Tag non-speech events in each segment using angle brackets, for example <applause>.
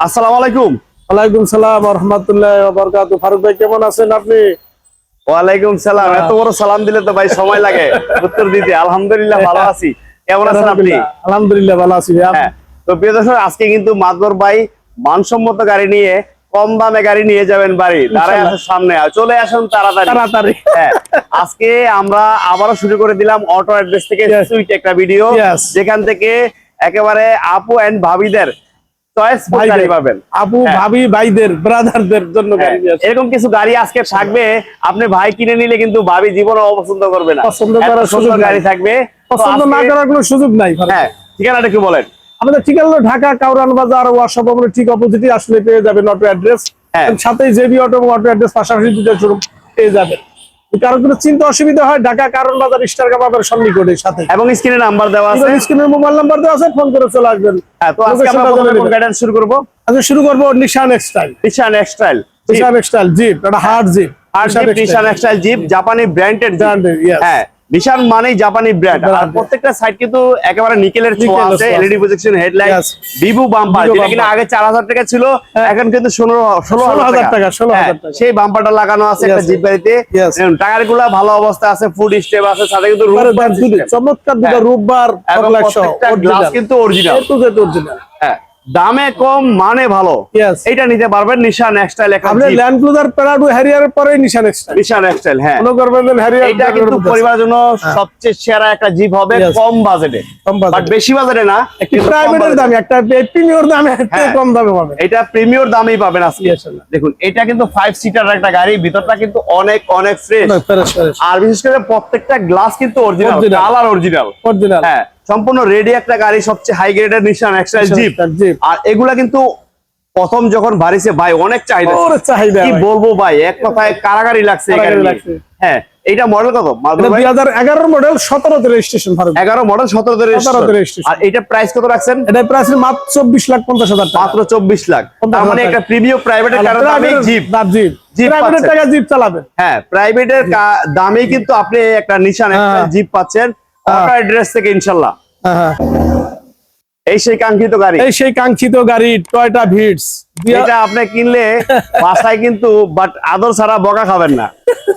আসসালামু আলাইকুম। ওয়ালাইকুম সালাম রহমতুল্লাহ বরকাত। ফারুক ভাই কেমন আছেন আপনি? ওয়ালাইকুম সালাম। এত বড় সালাম দিলে তো ভাই সময় লাগে। <laughs> উত্তর দিতে। আলহামদুলিল্লাহ ভালো আছি। কেমন আছেন আপনি? আলহামদুলিল্লাহ ভালো আছি হ্যাঁ। তো প্রিয় দর্শক আজকে কিন্তু মাদবর ভাই মানসম্মত গাড়ি নিয়ে কম দামে গাড়ি নিয়ে যাবেন বাড়ি। ইনশাল্লাহ। আছে সামনে। চলে আসুন তাড়াতাড়ি। তাড়াতাড়ি। হ্যাঁ। আজকে আমরা আবারও শুরু করে দিলাম অটো অ্যাড্রেস থেকে. সুইট একটা ভিডিও. যেখান থেকে একেবারে আপু এন্ড ভাবিদের চয়েস গাড়ি পাবেন। আপু হ্যাঁ। ভাবি ভাইদের ব্রাদারদের জন্য হ্যাঁ, গাড়ি এরকম কিছু গাড়ি আজকে থাকবে আপনি ভাই কিনে নিলে কিন্তু ভাবি জীবনে অপছন্দ করবে না। পছন্দ করার সুযোগ নাই। গাড়ি থাকবে পছন্দ না করার কোনো সুযোগ নাই হ্যাঁ ঠিকানাটা একটু বলেন। আমাদের ঠিকানা হলো ঢাকা কাউরান বাজার ভবনের ঠিক অপোজিটে আসলে পেয়ে যাবেন অটো অ্যাড্রেস। সাথে জেবি অটো অটো অ্যাড্রেস পাশাপাশি দুটো পেয়ে যাবেন। কারও কোনো চিন্তা অসুবিধা হয় ঢাকা কারণ বাজার স্টার কাবাবের সন্নিকটে সাথে। এবং স্ক্রিনে নাম্বার দেওয়া আছে। স্ক্রিনের মোবাইল নাম্বার দেওয়া আছে ফোন করে চলে আসবেন। হ্যাঁ তো আজকে আমরা লোকেশনটা প্রথমে জানিয়ে কোন গাইডেন্স শুরু করব। আচ্ছা শুরু করব Nissan X-Trail Nissan X-Trail Nissan X-Trail jeep এটা হার্ড জিপ আর জিপ নিশান এক্সটাইল জিপ জাপানি ব্র্যান্ডেড ব্র্যান্ডেড হ্যাঁ নিশান মানেই জাপানি ব্র্যান্ড আর প্রত্যেকটা সাইড কিন্তু একেবারে নিকেলের ছোঁয়া আছে LED projection headlight Yes. Bumper যেটা কিনা আগে চার হাজার টাকা ছিল এখন কিন্তু ষোলো ষোলো 16,000 টাকা, টাকা 16,000 হ্যাঁ, টাকা। সেই বাম্পারটা লাগানো আছে একটা জিপ গাড়িতে Yes. টায়ারগুলা ভালো অবস্থা আছে ফুড স্টেপ আছে সাথে কিন্তু system। চমৎকার দুটো হ্যাঁ। রূপবার এবং প্রত্যেকটা গ্লাস কিন্তু অরিজিনাল অরিজিনাল হ্যাঁ। দামে কম মানে ভালো. এটা নিতে পারবেন নিশান এক্সটাইল আপনি ল্যান্ড ক্রুজার প্যারাডু হ্যারিয়ারের পরে নিশান এক্সটাইল নিশান এক্সটাইল হ্যাঁ। মনে করবেন হ্যারিয়ার এটা কিন্তু পরিবারের জন্য সবচেয়ে সেরা একটা জিপ হবে কম বাজেটে। বাট বেশি বাজেটে না একটি প্রাইভেটের দামে একটা প্রিমিয়র দামে একটা হ্যাঁ। কম দামে পাবেন। এটা প্রিমিয়র দামেই পাবেন আজকে. দেখুন এটা কিন্তু ফাইভ সিটার একটা গাড়ি ভিতরটা কিন্তু অনেক অনেক ফ্রেশ। আর বিশেষ করে প্রত্যেকটা গ্লাস কিন্তু অরিজিনাল. Colour original Original। হ্যাঁ। সম্পূর্ণ রেডি একটা গাড়ি সবচেয়ে হাই গ্রেডের নিশান জিপ আর এগুলা কিন্তু প্রথম যখন বাড়িছে ভাই অনেক চাহিদা চাহিদা কি বলব ভাই এক কথায় কারাগারি লাগছে। হ্যাঁ এইটা মডেল কত? এটা? দুই হাজার এগারোর মডেল সতেরোতে রেজিস্ট্রেশন এগারো মডেল সতেরো তে। আর এটা প্রাইস কত রাখছেন? এটা প্রাইস মাত্র চব্বিশ লাখ পঞ্চাশ হাজার মাত্র চব্বিশ লাখ। তার মানে একটা। প্রিমিয়াম প্রাইভেটের কারণে জিপ না, জিপ জিপ প্রাইভেটের টাকা জিপ চালাবেন। হ্যাঁ প্রাইভেটের দামে কিন্তু আপনি একটা নিশান একটা। জিপ পাচ্ছেন। অটো অ্যাড্রেস থেকে ইনশাল্লাহ। হ্যাঁ, হ্যাঁ। এই সেই কাঙ্ক্ষিত গাড়ি। এই সেই কাঙ্ক্ষিত গাড়ি টয়টা ভিটস এটা আপনি কিনলে বাসায় কিন্তু বাট আদর ছাড়া বকা খাবেন না।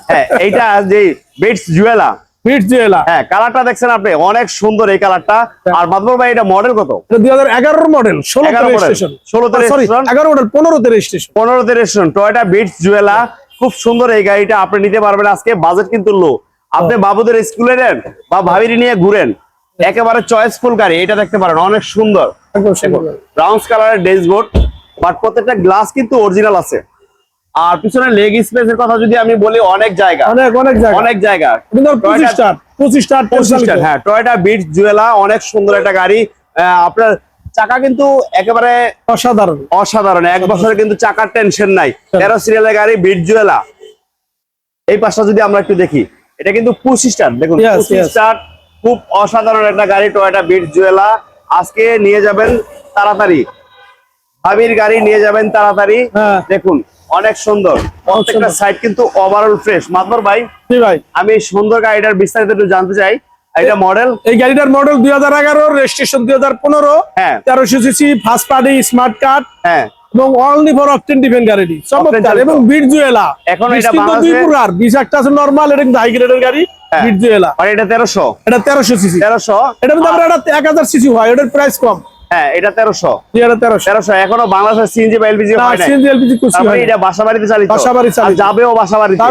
হ্যাঁ এইটা যে বেটস জুয়েলা ভিটস জুয়েলা হ্যাঁ কালারটা দেখছেন আপনি অনেক সুন্দর এই কালারটা। আর মাদবর ভাই এটা মডেল কত? এটা দুই হাজার এগারোর মডেল ষোলো 11 model, রেজিস্ট্রেশন 16 তে সরি registration। এগারো মডেল পনেরোতে রেজিস্ট্রেশন টয়টা বিটস জুয়েলা খুব সুন্দর এই গাড়িটা আপনি নিতে পারবেন আজকে। বাজেট কিন্তু লো আপনি বাবুদের স্কুলে নেন বা ভাবিরি নিয়ে ঘুরেন একেবারে চয়েসফুল গাড়ি এটা দেখতে পারেন অনেক সুন্দর। ব্রাউন্স কালারের ড্যাশবোর্ড বাট প্রত্যেকটা গ্লাস কিন্তু অরিজিনাল আছে। আর পিছনে লেগ স্পেসের কথা যদি আমি বলি অনেক জায়গা। অনেক অনেক জায়গা। অনেক জায়গা। হ্যাঁ টয়টা বিটস জুয়েলা অনেক সুন্দর একটা গাড়ি। আহ, আপনার চাকা কিন্তু একেবারে অসাধারণ। অসাধারণ এক বছরে কিন্তু চাকার টেনশন নাই। তেরো সিরিয়ালের গাড়ি বিট জুয়েলা এই পাশটা যদি আমরা একটু দেখি। এটা কিন্তু পঁচিশ স্টার দেখুন Yes, পঁচিশ yes. স্টার খুব অসাধারণ একটা গাড়ি টয়টা বিট জুয়েলা আজকে নিয়ে যাবেন তাড়াতাড়ি। ভাবির গাড়ি নিয়ে যাবেন তাড়াতাড়ি। হ্যাঁ। দেখুন অনেক সুন্দর। প্রত্যেকটা সাইড কিন্তু ওভারঅল ফ্রেশ মাতবর ভাই ভাই। আমি এই সুন্দর গাড়িটার বিস্তারিত একটু জানতে চাই। এটা মডেল এই গাড়িটার মডেল দুই হাজার এগারো রেজিস্ট্রেশন দুই হাজার পনেরো। হ্যাঁ। তেরোশো cc first party smart card হ্যাঁ। এবং অনলি ফর অকটেন চমৎকার। এবং বিটজুয়েলা এখন এটা কিন্তু দুই পুরার বিশ একটা আছে নর্মাল এটা কিন্তু হাই গ্রেডের গাড়ি। হ্যাঁ। আর এটা তেরোশো। এটা তেরোশো সিসি তেরোশো। এটা মধ্যে আমরা সিসি হয় এটার প্রাইস কম। হ্যাঁ এটা তেরোশো। দুই হাজার তেরোশো। তেরোশো। এখনও বাংলাদেশের সিএনজি বা এলপিজি না হয় নাই। সিএনজি এলপিজি কুচি হয় এটা বাসা বাড়িতে চালিত। বাসাবাড়ি চালিত। যাবেও বাসা বাড়িতে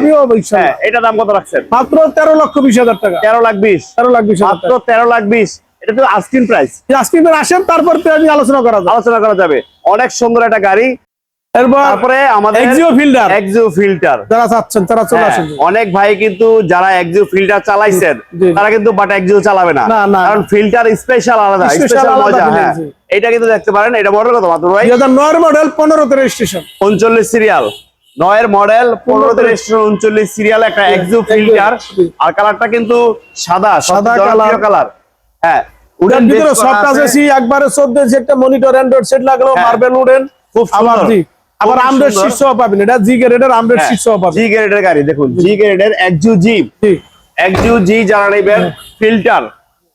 হ্যাঁ এটা দাম কত রাখছেন? মাত্র তেরো লক্ষ বিশ হাজার টাকা। তেরো লাখ বিশ। তেরো লাখ বিশ হাজার মাত্র টাকা। তেরো লাখ বিশ। এটা তো আস্কিন প্রাইস আজকে আসেন তারপর আমি আলোচনা করা আলোচনা করা যাবে। অনেক সুন্দর একটা গাড়ি। এরপর তারপরে আমাদের এক্সিও ফিল্ডার এক্সিও ফিল্টার যারা চাচ্ছেন তারা চলে আসেন। অনেক ভাই কিন্তু যারা এক্সিও ফিল্টার চালাইছেন তারা কিন্তু বাট এক্সিও চালাবে না। কারণ ফিল্টার স্পেশাল আলাদা স্পেশাল মজা হ্যাঁ। এটা কিন্তু দেখতে পারেন এটা মডেল কত মাত্র ভাই? দুই হাজার নয়ের মডেল রেজিস্ট্রেশন উনচল্লিশ সিরিয়াল নয়ের মডেল পনেরো পনেরো রেজিস্ট্রেশন উনচল্লিশ সিরিয়াল একটা এক্সিও ফিল্টার আর কালারটা কিন্তু সাদা সাদা কালার হ্যাঁ উডেন ভিতরে কাজ আছে। আছে একবারে চোদ্দ একটা মনিটর অ্যান্ড্রয়েড সেট লাগল হ্যাঁ। মার্বেল উডেন খুব সুন্দর। আবার খুবই শীর্ষ পাবেন। এটা জি গ্রেডের আমরেড হ্যাঁ, শীর্ষ পাবেন। জি গ্রেডের গাড়ি দেখুন জি গ্রেডের একজু জি জি। একজু জি যারা নেবেন ফিল্টার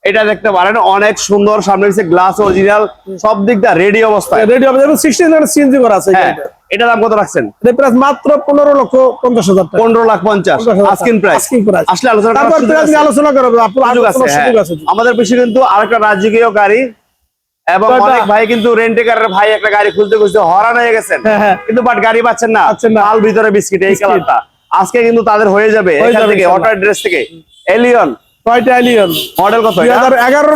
এটা দেখতে পারেন অনেক সুন্দর সামনে হচ্ছে গ্লাস অরিজিনাল সব দিক দা রেডি অবস্থায় রেডি হবে। এবং সিক্সটিন সিএনজি করা আছে হ্যাঁ এটা দাম কত রাখছেন? প্রাইস মাত্র পনেরো লক্ষ পঞ্চাশ হাজার পনেরো লাখ পঞ্চাশ। আস্কিন প্রাইস আস্কিং প্রাইস আসলে আলোচনা তারপর প্রাইস নিয়ে আলোচনা করা হবে। আপনার সুযোগ আছে, আলোচনার হ্যাঁ। সুযোগ আছে আমাদের পিছনে কিন্তু আরেকটা রাজকীয় গাড়ি এবং অনেক ভাই কিন্তু রেন্টে কারের ভাই একটা গাড়ি খুঁজতে খুঁজতে হরান হয়ে গেছেন। হ্যাঁ। কিন্তু বাট গাড়ি পাচ্ছেন না। লাল ভিতরে বিস্কিট এই। কালারটা। আজকে কিন্তু তাদের হয়ে যাবে। এখান থেকে অটো অ্যাড্রেস থেকে। এলিয়ন টয়টা এলিয়ন মডেল কত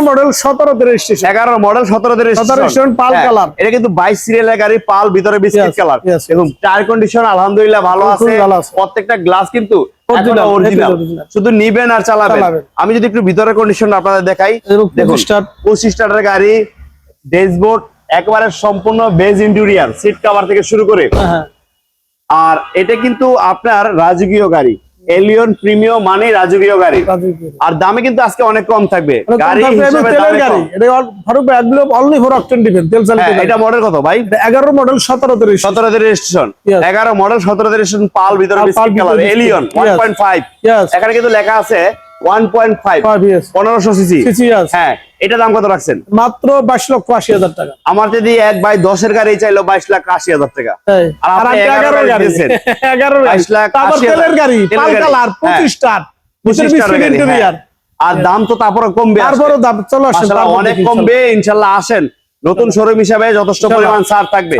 মডেল সতেরোতে রেজিস্ট্রেশন এগারো মডেল সতেরো তে registration। 17 registration, পাল হ্যাঁ, এটা কিন্তু বাইশ সিরিয়ালের গাড়ি পাল ভিতরে বিস্কিট Yes, কালার yes, এবং টায়ার কন্ডিশন আলহামদুলিল্লাহ ভালো আছে। প্রত্যেকটা গ্লাস কিন্তু। শুধু নিবেন আর চালাবেন। আমি যদি একটু ভিতরের কন্ডিশন আপনাদের দেখাই এবং দেখুন 25 start। পঁচিশ স্টারের গাড়ি ড্যাশবোর্ড একবারে সম্পূর্ণ বেজ ইন্টেরিয়ার সিট কভার থেকে শুরু করে। হ্যাঁ। আর এটা কিন্তু আপনার রাজকীয় গাড়ি। এলিয়ন প্রিমিয়াম মানে রাজকীয় গাড়ি। আর দামে কিন্তু আজকে অনেক কম থাকবে। গাড়ি তেলের গাড়ি। এটা ফারুক ভাই একগুলো অনলি ফর অকটেন দিবেন তেল চালিত হ্যাঁ, এটা মডেল কত ভাই? এগারো মডেল সতেরো রেজিস্ট্রেশন সতেরো রেজিস্ট্রেশন Yes. এগারো মডেল সতেরো রেজিস্ট্রেশন পাল ভিতরে biscuit colour Allion. One point five. এখানে কিন্তু লেখা আছে পনেরোশো সিসি। হ্যাঁ এটা দাম কত রাখছেন? মাত্র বাইশ লক্ষ আশি হাজার টাকা। আমার যদি এক বাই দশের গাড়ি চাইলো বাইশ লাখ আশি হাজার টাকা। আর আর আপনি আমি 11 এগারো <laughs> গাড়ি গাড়ি। দিয়েছেন। এগারো গাড়ি। 22 লাখ তারপর 80 হাজার। তেলের গাড়ি তেলের পাল গাড়ি। কালার। পঁচিশ স্টার পঁচিশ টাকার গাড়ি। আর দাম তো তারপরে কমবে দাম চলো অনেক কমবে ইনশাল্লাহ আসেন। নতুন শোরুম হিসাবে যথেষ্ট পরিমাণ সার থাকবে।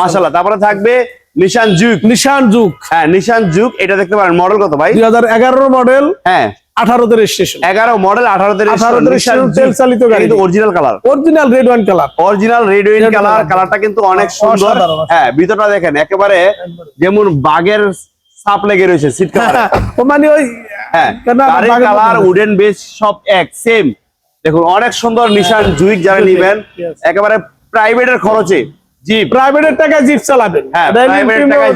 মাশাআল্লাহ তারপরে থাকবে নিশান যুগ নিশান যুগ হ্যাঁ নিশান যুগ এটা দেখতে পারেন মডেল কত ভাই? দুই হাজার এগারো মডেল হ্যাঁ। আঠারোতে রেজিস্ট্রেশন এগারো মডেল আঠারোতে 18 তে তেল চালিত গাড়ি। কিন্তু original colour original red wine colour original red wine colour কালারটা কিন্তু অনেক সুন্দর। হ্যাঁ ভিতরটা দেখেন একেবারে যেমন বাগের সাপ লেগে রয়েছে সিট কাভারে মানে ওই হ্যাঁ কালার উডেন বেস সব এক সেম দেখুন অনেক সুন্দর নিশান জুইক যারা নিবেন একেবারে প্রাইভেটের খরচে। জিপ প্রাইভেটের টাকায় জিপ চালাবেন। হ্যাঁ,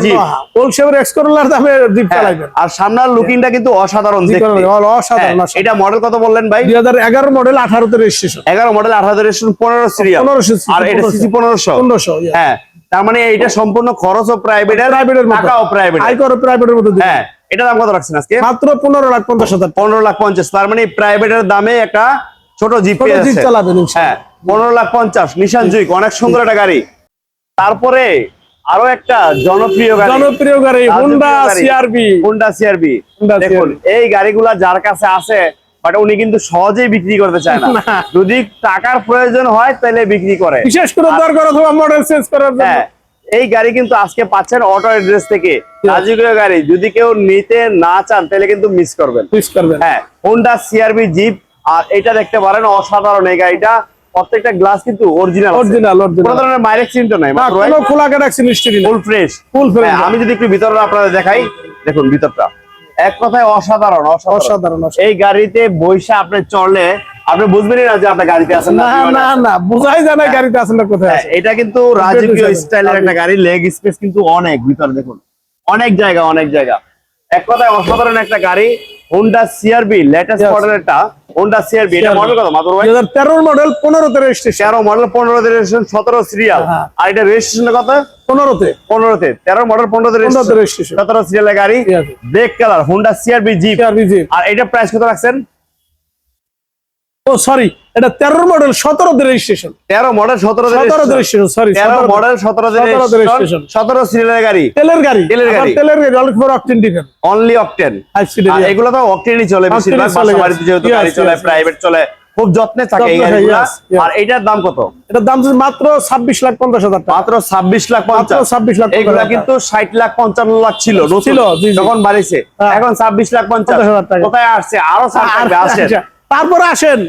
Jeep। হোলসেলের দামে জিপ চালাবেন। আর সামনের লুকিংটা কিন্তু অসাধারণ জি, দেখতে। অসাধারণ, হ্যাঁ, অসাধারণ। এটা মডেল কত বললেন ভাই? মডেল আঠারোতে রেজিস্ট্রেশন এগারো মডেল আঠারো রেজিস্ট্রেশন পনেরো সিরিয়াল 15 আর এটা সিসি পনেরোশো। পনেরোশো হ্যাঁ তার মানে এটা সম্পূর্ণ খরচও প্রাইভেটের প্রাইভেটের মতো। টাকাও প্রাইভেট আয়কর প্রাইভেটের মতো হ্যাঁ এটা দাম কত রাখছেন আজকে? মাত্র পনেরো লাখ পঞ্চাশ হাজার টাকা। পনেরো লাখ পঞ্চাশ তার মানে প্রাইভেটের দামে একটা ছোট জিপ জিপ চালাবেন হ্যাঁ পনেরো লাখ পঞ্চাশ নিশান জুইক অনেক সুন্দর একটা গাড়ি। তারপরে আরও একটা জনপ্রিয় গাড়ি। জনপ্রিয় গাড়ি হুন্ডা সিআরবি হুন্ডা সিআরবি দেখুন এই গাড়িগুলা যার কাছে আছে বাট উনি কিন্তু সহজেই বিক্রি করতে চায় না। না। যদি টাকার প্রয়োজন হয় তাহলে বিক্রি করে। বিশেষ করে দরকার অথবা মডেল চেঞ্জ করার জন্য। হ্যাঁ এই গাড়ি কিন্তু আজকে পাচ্ছেন অটো এড্রেস থেকে। রাজকীয় গাড়ি যদি কেউ নিতে না চান তাহলে কিন্তু মিস করবেন। মিস করবেন। হ্যাঁ হোন্ডা সিআরবি জিপ আর এটা দেখতে পারেন অসাধারণ এই গাড়িটা। প্রত্যেকটা গ্লাস কিন্তু অরিজিনাল অরিজিনাল কোনো ধরনের চিন্তা নাই না কোনো খোলা কাটা ফুল ফ্রেশ Full fresh। আমি যদি একটু ভিতরটা আপনাদের দেখাই দেখুন ভিতরটা। এক কথায় অসাধারণ অসাধারণ। এই গাড়িতে বৈশা আপনি চড়লে আপনি বুঝবেনই না যে আপনার গাড়িতে আছেন না না না বুঝাই যায় না গাড়িতে আছেন না কোথায় হ্যাঁ, এটা কিন্তু রাজকীয় স্টাইলের একটা গাড়ি লেগ স্পেস কিন্তু অনেক ভিতরে দেখুন। অনেক জায়গা অনেক জায়গা। এক কথায় অসাধারণ একটা গাড়ি। Honda CR-V latest Yes. মডেলেরটা হোন্ডা সিআরবি এটা মডেল কত মাদুর ভাই? দুই হাজার তেরো মডেল পনেরোতে রেজিস্ট্রেশন তেরো মডেল পনেরো রেজিস্ট্রেশন সতেরো সিরিয়াল। আর এটা রেজিস্ট্রেশন কত? পনেরোতে। পনেরোতে। তেরো মডেল পনেরোতে তে রেজিস্ট্রেশন রেজিস্ট্রেশন সতেরো সিরিয়ালের গাড়ি. Black colour Honda CRV jeep আর এটা প্রাইস কত রাখছেন? ও সরি এটা তেরো মডেল সতেরোতে রেজিস্ট্রেশন তেরো মডেল সতেরো রেজিস্ট্রেশন সরি তেরো মডেল সতেরো 17 registration। সতেরো সিরিয়ালের গাড়ি। তেলের গাড়ি। তেলের গাড়ি। তেলের গাড়ি অনেক বড় অকটেন অনলি অকটেন এগুলো তো অকটেনই চলে বেশিরভাগ বাড়িতে যেহেতু গাড়ি চলে. প্রাইভেট চলে খুব যত্নে থাকে এই গাড়িগুলা. আর এটার দাম কত? এটার দাম মাত্র ছাব্বিশ লাখ পঞ্চাশ হাজার টাকা। মাত্র ছাব্বিশ লাখ মাত্র পঞ্চাশ 26 লাখ এগুলা কিন্তু ষাট লাখ পঞ্চান্ন লাখ ছিল ছিল। যখন বাড়িছে। হ্যাঁ। এখন ছাব্বিশ লাখ পঞ্চাশ। হাজার টাকা। কোথায় আসছে? আরও ছাড় আচ্ছা, তারপরে আসেন।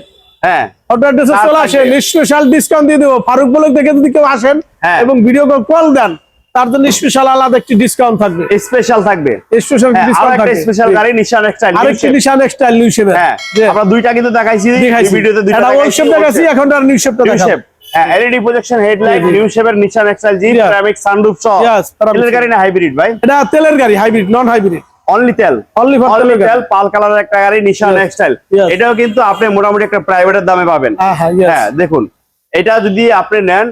হ্যাঁ। অর্ডার ডেসে চলে আসেন। স্পেশাল ডিসকাউন্ট দিয়ে দেবো। ফারুক দেখে যদি কেউ আসেন হ্যাঁ। এবং ভিডিও কল কল দেন তার জন্য স্পেশাল আলাদা একটি ডিসকাউন্ট থাকবে। স্পেশাল থাকবে। স্পেশাল হ্যাঁ, ডিসকাউন্ট থাকবে। স্পেশাল গাড়ি নিশান এক্সটাইল আরেকটি নিশান এক্সটাইল নিউ শেপের হ্যাঁ আমরা দুইটা কিন্তু দেখাইছি এই ভিডিওতে দুইটা এটা ওল্ড শেপ দেখাচ্ছি এখন আর নিউ শেপটা দেখাবো। হ্যাঁ এলইডি প্রজেকশন হেডলাইট নিউ শেপের Nissan X-Trail G Yeah. Ceramic sunroof সহ। Yes, তেলের গাড়ি না হাইব্রিড ভাই? এটা তেলের গাড়ি হাইব্রিড নন হাইব্রিড অনলি তেল। অনলি তেল পাল কালারের একটা গাড়ি নিশান. এক্সটাইল এটাও কিন্তু আপনি মোটামুটি একটা প্রাইভেটের দামে পাবেন। হ্যাঁ হ্যাঁ। হ্যাঁ দেখুন। এটা যদি আপনি নেন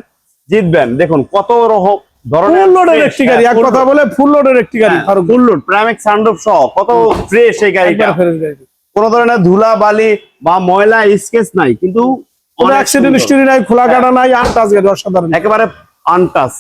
জিতবেন। দেখুন কত রকম ধরনের লোডের একটি গাড়ি। হ্যাঁ, এক কথা বলে ফুল লোডের একটি গাড়ি হ্যাঁ, ফারুক ফুল লোড প্রাইমেক সানরুফ সহ কত ফ্রেশ এই গাড়িটা। কোনো ধরনের ধুলা বালি বা ময়লা স্কেচ নাই কিন্তু কোনো অ্যাক্সিডেন্ট। হিস্টরি নাই খোলা কাটা নাই আনটাচ গাড়ি অসাধারণ। একেবারে আনটাচ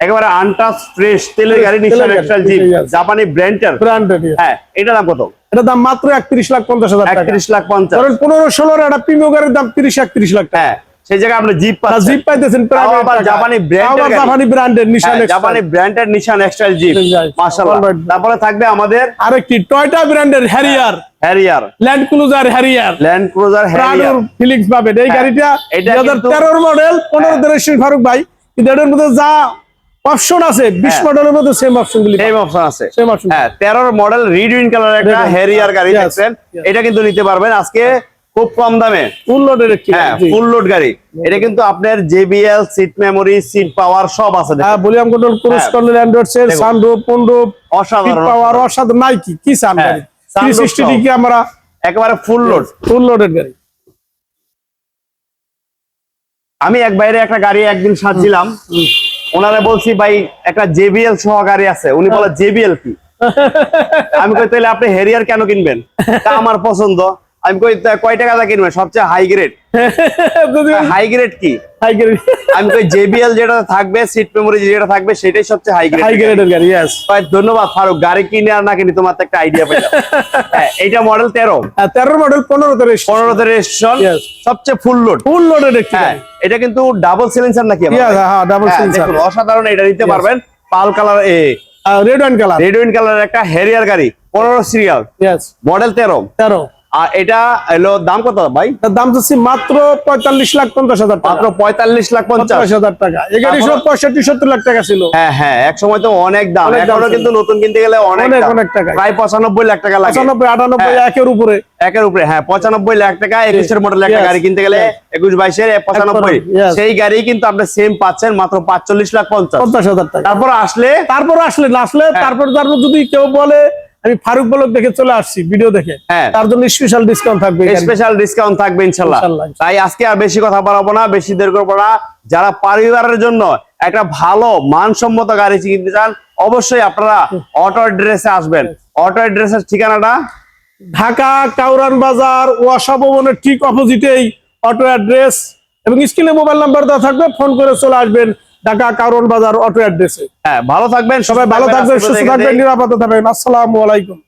একেবারে আনটাচ ফ্রেশ তেলের গাড়ি নিশান গাড়ি, এক্সট্রা জিপ জাপানি ব্র্যান্ডের ব্র্যান্ডেড হ্যাঁ এটা দাম কত? এটা দাম মাত্র একত্রিশ লাখ পঞ্চাশ হাজার টাকা। একত্রিশ লাখ পঞ্চাশ। ধরেন পনেরো ষোলোর একটা প্রিমিয় গাড়ির দাম তিরিশ একত্রিশ লাখ টাকা। হ্যাঁ সেই জায়গায় আপনি জিপ পাচ্ছেন। জিপ পাইতেছেন আবার জাপানি এর গাড়ি। জাপানি ব্র্যান্ডের নিশান জাপানি ব্র্যান্ডের নিশান এক্সট্রা জিপ মাশাআল্লাহ। তারপরে থাকবে আমাদের আরেকটি টয়টা ব্র্যান্ডের Harrier Harrier Land Cruiser Harrier Land Cruiser Harrier feelings পাবেন। এই হ্যাঁ, গাড়িটা এটা দুই হাজার কিন্তু- তেরোর মডেল পনেরো হ্যাঁ। তেরো ফারুক ভাই। কিন্তু এটার মধ্যে যা অপশন আছে বিশ হ্যাঁ। মডেলের মধ্যে সেম অপশন গুলি সেম অপশন আছে। সেম অপশন হ্যাঁ তেরোর মডেল রিডউইন কালার একটা গাড়ি দেখছেন? এটা কিন্তু নিতে পারবেন। আজকে খুব কম দামে। ফুল লোডের একটি হ্যাঁ ফুল লোড গাড়ি। এটা কিন্তু আপনার সিট মেমোরি সিট পাওয়ার সব আছে। হ্যাঁ ভলিউম কন্ট্রোল ক্রুজ হ্যাঁ। কন্ট্রোল অ্যান্ড্রয়েড সেল সানরুফ পন্ডুপ অসাধারণ। পাওয়ার অসাধারণ নাই কি কি চান হ্যাঁ, গাড়ি। 360 ডিগ্রি আমরা একেবারে ফুল লোড ফুল লোডের গাড়ি। আমি এক বাইরে একটা গাড়ি একদিন সাজছিলাম। ওনারা বলছি, ভাই, একটা জেবিএল সহকারী আছে। উনি বলে জেবিএল কি? আমি কই তাহলে আপনি হেরিয়ার কেন কিনবেন? তা আমার পছন্দ। আমি কই কয় টাকা দা কিনবেন সবচেয়ে হাই গ্রেড হাই গ্রেড কি? হাই গ্রেড আমি কই জেবিএল যেটা থাকবে সিট মেমোরি যেটা থাকবে সেটাই সবচেয়ে হাই গ্রেড হাই গ্রেডের গাড়ি ইয়েস ভাই ধন্যবাদ ফারুক। গাড়ি কিনে আর না কিনে তোমার তো একটা আইডিয়া পেলাম <laughs> হ্যাঁ এইটা মডেল তেরো। তেরো মডেল পনেরো তেরো পনেরোতে রেজিস্ট্রেশন Yes. সবচেয়ে ফুল লোড ফুল লোডের একটি হ্যাঁ গাড়ি। এটা কিন্তু ডাবল সিলিন্ডার নাকি? হ্যাঁ, double হ্যাঁ, দেখুন, অসাধারণ এটা নিতে পারবেন। পাল কালার এ। Red wine colour red wine colour একটা হেরিয়ার গাড়ি পনেরো সিরিয়াল ইয়েস মডেল তেরো। তেরো। আর এটা এলো দাম কত ভাই? দাম চাচ্ছি মাত্র পঁয়তাল্লিশ লাখ পঞ্চাশ হাজার মাত্র পঁয়তাল্লিশ লাখ পঞ্চাশ। হাজার টাকা। তারপর- পঁয়ষট্টি সত্তর লাখ টাকা ছিল। হ্যাঁ হ্যাঁ এক সময় তো অনেক দাম। এখনও কিন্তু নতুন কিনতে গেলে অনেক অনেক, টাকা। প্রায় পঁচানব্বই লাখ টাকা লাগে। পঁচানব্বই আটানব্বই হ্যাঁ। একের উপরে। একের উপরে হ্যাঁ পঁচানব্বই লাখ টাকা একুশের মডেল একটা গাড়ি কিনতে গেলে একুশ বাইশের পঁচানব্বই। সেই গাড়ি কিন্তু আপনি সেম পাচ্ছেন মাত্র পাঁচচল্লিশ লাখ পঞ্চাশ। হাজার টাকা। তারপর আসলে তারপর আসলে আসলে হ্যাঁ। তারপর তারপর যদি কেউ বলে আমি ফারুক বলক দেখে চলে আসছি ভিডিও দেখে। হ্যাঁ। তার জন্য স্পেশাল ডিসকাউন্ট থাকবে স্পেশাল ডিসকাউন্ট থাকবে ইনশাল্লাহ। তাই আজকে আর বেশি কথা বাড়াবো না বেশি দেরি করব না। যারা পরিবারের জন্য একটা ভালো মানসম্মত গাড়ি কিনতে চান অবশ্যই আপনারা অটো ড্রেসে আসবেন। অটো ড্রেসের ঠিকানাটা? ঢাকা কাউরান বাজার ওয়াসা ভবনের ঠিক অপোজিটেই অটো অ্যাড্রেস এবং স্ক্রিনে মোবাইল নাম্বার দেওয়া থাকবে ফোন করে চলে আসবেন। ঢাকা কারণ বাজার অটো অ্যাড্রেসে। হ্যাঁ ভালো থাকবেন সবাই ভালো থাকবেন সুস্থ থেকে থাকবেন। নিরাপদে থাকবেন। আসসালামু আলাইকুম।